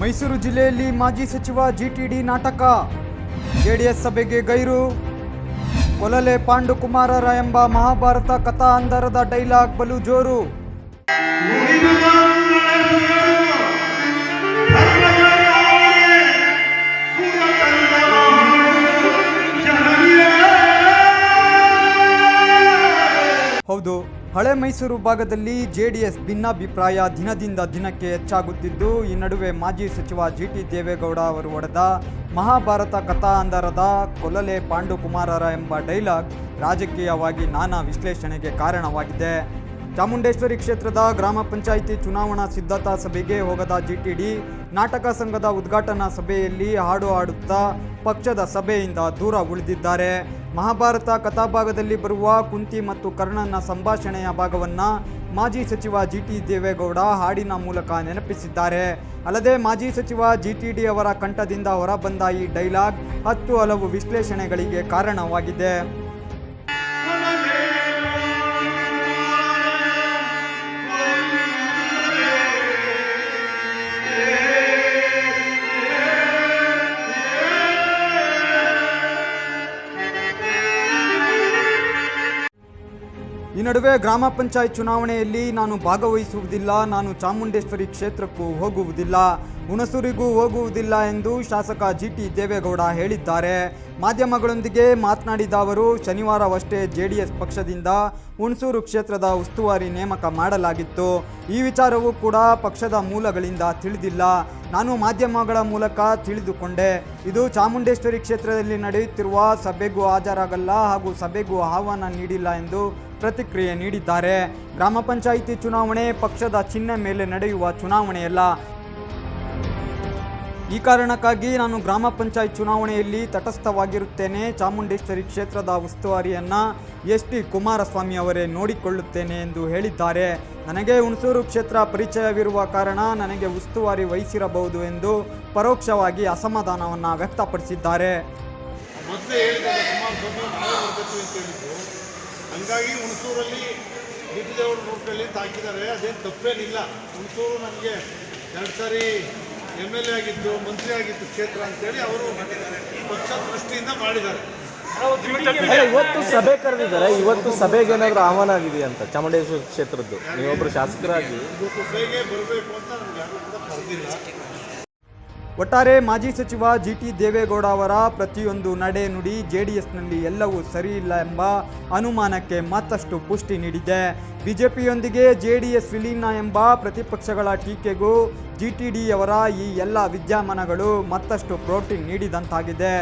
ಮೈಸೂರು ಜಿಲ್ಲೆಯಲ್ಲಿ ಮಾಜಿ ಸಚಿವ ಜಿಟಿಡಿ ನಾಟಕ, ಜೆಡಿಎಸ್ ಸಭೆಗೆ ಗೈರು. ಕೊಲಲೆ ಪಾಂಡುಕುಮಾರರ ಎಂಬ ಮಹಾಭಾರತ ಕಥಾ ಅಂಧರದ ಡೈಲಾಗ್ ಬಲು ಜೋರು. ಹೌದು, ಹಳೆ ಮೈಸೂರು ಭಾಗದಲ್ಲಿ ಜೆಡಿಎಸ್ ಭಿನ್ನಾಭಿಪ್ರಾಯ ದಿನದಿಂದ ದಿನಕ್ಕೆ ಹೆಚ್ಚಾಗುತ್ತಿದ್ದು, ಈ ನಡುವೆ ಮಾಜಿ ಸಚಿವ ಜಿ ಟಿ ದೇವೇಗೌಡ ಅವರು ಒಡೆದ ಮಹಾಭಾರತ ಕಥಾ ಅಂಧರದ ಕೊಲಲೆ ಪಾಂಡುಕುಮಾರರ ಎಂಬ ಡೈಲಾಗ್ ರಾಜಕೀಯವಾಗಿ ನಾನಾ ವಿಶ್ಲೇಷಣೆಗೆ ಕಾರಣವಾಗಿದೆ. ಚಾಮುಂಡೇಶ್ವರಿ ಕ್ಷೇತ್ರದ ಗ್ರಾಮ ಪಂಚಾಯಿತಿ ಚುನಾವಣಾ ಸಿದ್ಧತಾ ಸಭೆಗೆ ಹೋಗದ ಜಿಟಿಡಿ, ನಾಟಕ ಸಂಘದ ಉದ್ಘಾಟನಾ ಸಭೆಯಲ್ಲಿ ಹಾಡು ಹಾಡುತ್ತಾ ಪಕ್ಷದ ಸಭೆಯಿಂದ ದೂರ ಉಳಿದಿದ್ದಾರೆ. ಮಹಾಭಾರತ ಕಥಾಭಾಗದಲ್ಲಿ ಬರುವ ಕುಂತಿ ಮತ್ತು ಕರ್ಣನ ಸಂಭಾಷಣೆಯ ಭಾಗವನ್ನು ಮಾಜಿ ಸಚಿವ ಜಿ ಟಿ ದೇವೇಗೌಡ ಹಾಡಿನ ಮೂಲಕ ನೆನಪಿಸಿದ್ದಾರೆ. ಅಲ್ಲದೆ ಮಾಜಿ ಸಚಿವ ಜಿ ಟಿ ಡಿ ಅವರ ಕಂಠದಿಂದ ಹೊರಬಂದ ಈ ಡೈಲಾಗ್ ಹತ್ತು ಹಲವು ವಿಶ್ಲೇಷಣೆಗಳಿಗೆ ಕಾರಣವಾಗಿದೆ. ಈ ನಡುವೆ ಗ್ರಾಮ ಪಂಚಾಯತ್ ಚುನಾವಣೆಯಲ್ಲಿ ನಾನು ಭಾಗವಹಿಸುವುದಿಲ್ಲ, ನಾನು ಚಾಮುಂಡೇಶ್ವರಿ ಕ್ಷೇತ್ರಕ್ಕೂ ಹೋಗುವುದಿಲ್ಲ, ಹುಣಸೂರಿಗೂ ಹೋಗುವುದಿಲ್ಲ ಎಂದು ಶಾಸಕ ಜಿ ಟಿ ದೇವೇಗೌಡ ಹೇಳಿದ್ದಾರೆ. ಮಾಧ್ಯಮಗಳೊಂದಿಗೆ ಮಾತನಾಡಿದ ಅವರು, ಶನಿವಾರವಷ್ಟೇ ಜೆ ಡಿ ಎಸ್ ಪಕ್ಷದಿಂದ ಹುಣಸೂರು ಕ್ಷೇತ್ರದ ಉಸ್ತುವಾರಿ ನೇಮಕ ಮಾಡಲಾಗಿತ್ತು. ಈ ವಿಚಾರವೂ ಕೂಡ ಪಕ್ಷದ ಮೂಲಗಳಿಂದ ತಿಳಿದಿಲ್ಲ. ನಾನು ಮಾಧ್ಯಮಗಳ ಮೂಲಕ ತಿಳಿದುಕೊಂಡೆ. ಇದು ಚಾಮುಂಡೇಶ್ವರಿ ಕ್ಷೇತ್ರದಲ್ಲಿ ನಡೆಯುತ್ತಿರುವ ಸಭೆಗೂ ಹಾಜರಾಗಲ್ಲ ಹಾಗೂ ಸಭೆಗೂ ಆಹ್ವಾನ ನೀಡಿಲ್ಲ ಎಂದು ಪ್ರತಿಕ್ರಿಯೆ ನೀಡಿದ್ದಾರೆ. ಗ್ರಾಮ ಪಂಚಾಯಿತಿ ಚುನಾವಣೆ ಪಕ್ಷದ ಚಿಹ್ನೆ ಮೇಲೆ ನಡೆಯುವ ಚುನಾವಣೆಯಲ್ಲ. ಈ ಕಾರಣಕ್ಕಾಗಿ ನಾನು ಗ್ರಾಮ ಪಂಚಾಯತ್ ಚುನಾವಣೆಯಲ್ಲಿ ತಟಸ್ಥವಾಗಿರುತ್ತೇನೆ. ಚಾಮುಂಡೇಶ್ವರಿ ಕ್ಷೇತ್ರದ ಉಸ್ತುವಾರಿಯನ್ನು ಎಸ್ ಟಿ ಕುಮಾರಸ್ವಾಮಿ ಅವರೇ ನೋಡಿಕೊಳ್ಳುತ್ತೇನೆ ಎಂದು ಹೇಳಿದ್ದಾರೆ. ನನಗೆ ಹುಣಸೂರು ಕ್ಷೇತ್ರ ಪರಿಚಯವಿರುವ ಕಾರಣ ನನಗೆ ಉಸ್ತುವಾರಿ ವಹಿಸಿರಬಹುದು ಎಂದು ಪರೋಕ್ಷವಾಗಿ ಅಸಮಾಧಾನವನ್ನು ವ್ಯಕ್ತಪಡಿಸಿದ್ದಾರೆ. ಅಂತ ಹಂಗಾಗಿ ಹುಣಸೂರಲ್ಲಿ ಬಿಟ್ಟಿದೇವರು ನೋಡ್ಕೊಳ್ಳಿ ತಾಕಿದ್ದಾರೆ. ಹಾಕಿದ್ದಾರೆ ಅದೇನು ತಪ್ಪೇನಿಲ್ಲ. ಹುಣಸೂರು ನನಗೆ ಎರಡು ಸಾರಿ ಎಂ ಎಲ್ ಎ ಆಗಿದ್ದು ಮಂತ್ರಿ ಆಗಿತ್ತು ಕ್ಷೇತ್ರ ಅಂತೇಳಿ ಅವರು ಪಕ್ಷ ದೃಷ್ಟಿಯಿಂದ ಮಾಡಿದ್ದಾರೆ. ಇವತ್ತು ಸಭೆ ಕರೆದಿದ್ದಾರೆ. ಇವತ್ತು ಸಭೆಗೆ ಏನಾದರೂ ಆಹ್ವಾನ ಆಗಿದೆಯಾ ಅಂತ? ಚಾಮುಂಡೇಶ್ವರಿ ಕ್ಷೇತ್ರದ್ದು. ನೀವೊಬ್ಬರು ಶಾಸಕರಾಗಿ. ಸಭೆಗೆ ಬರಬೇಕು ಅಂತ ನಮ್ಗೆ ಯಾರು ಕೂಡ ಕರೆದಿಲ್ಲ. ಒಟ್ಟಾರೆ ಮಾಜಿ ಸಚಿವ ಜಿ ಟಿ ದೇವೇಗೌಡ ಅವರ ಪ್ರತಿಯೊಂದು ನಡೆ ನುಡಿ ಜೆಡಿಎಸ್ನಲ್ಲಿ ಎಲ್ಲವೂ ಸರಿಯಿಲ್ಲ ಎಂಬ ಅನುಮಾನಕ್ಕೆ ಮತ್ತಷ್ಟು ಪುಷ್ಟಿ ನೀಡಿದೆ. ಬಿಜೆಪಿಯೊಂದಿಗೆ ಜೆಡಿಎಸ್ ವಿಲೀನ ಎಂಬ ಪ್ರತಿಪಕ್ಷಗಳ ಟೀಕೆಗೂ ಜಿ ಟಿ ಡಿಯವರ ಈ ಎಲ್ಲ ವಿದ್ಯಮಾನಗಳು ಮತ್ತಷ್ಟು ಪ್ರೋಟೀನ್ ನೀಡಿದಂತಾಗಿದೆ.